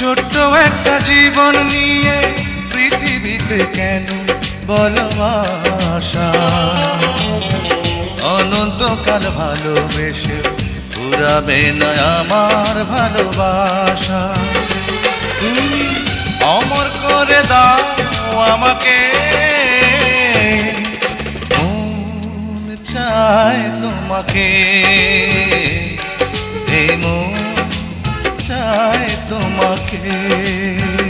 ছোট্ট একটা জীবন নিয়ে পৃথিবীতে কেন বলবাসা? অনন্তকাল ভালোবেসে পুরাবে না আমার ভালোবাসা। তুমি অমর করে দাও আমাকে। চায় তোমাকে। তোমাকে।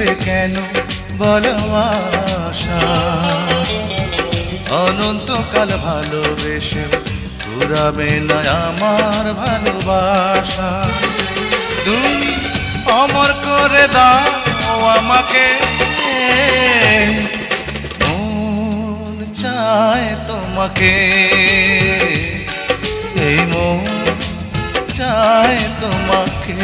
পৃথিবীতে কেন ভালোবাসা অনন্তকাল ভালোবেসে ঘুরাবে না আমার ভালোবাসা। তুমি অমর করে দাও আমাকে। চায় তোমাকে। এই মন চায় তোমাকে।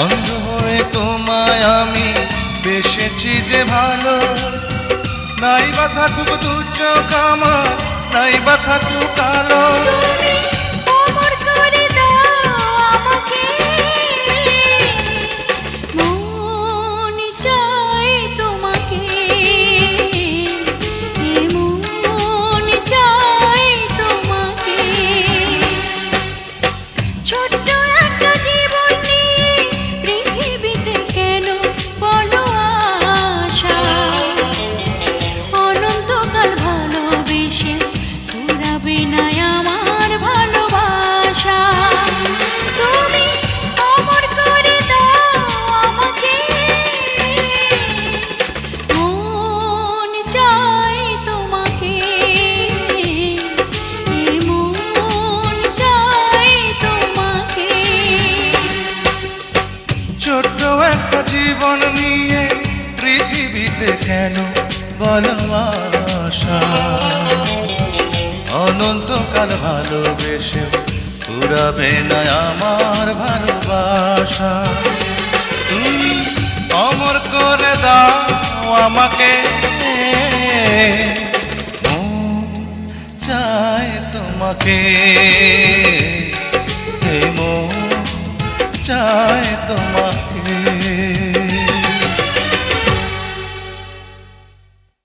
অন্ধ হয়ে তোমায় আমি বেসেছি যে ভালো। নাই বা থাকুক দু চোখ আমার নাই বা থাকুক কালো পৃথিবীতে কেন ভালোবাসা অনন্তকাল ভালোবেসে পুরাবে না আমার ভালোবাসা। তুমি অমর করে দাও আমাকে। চায় তোমাকে। চায় তোমাকে।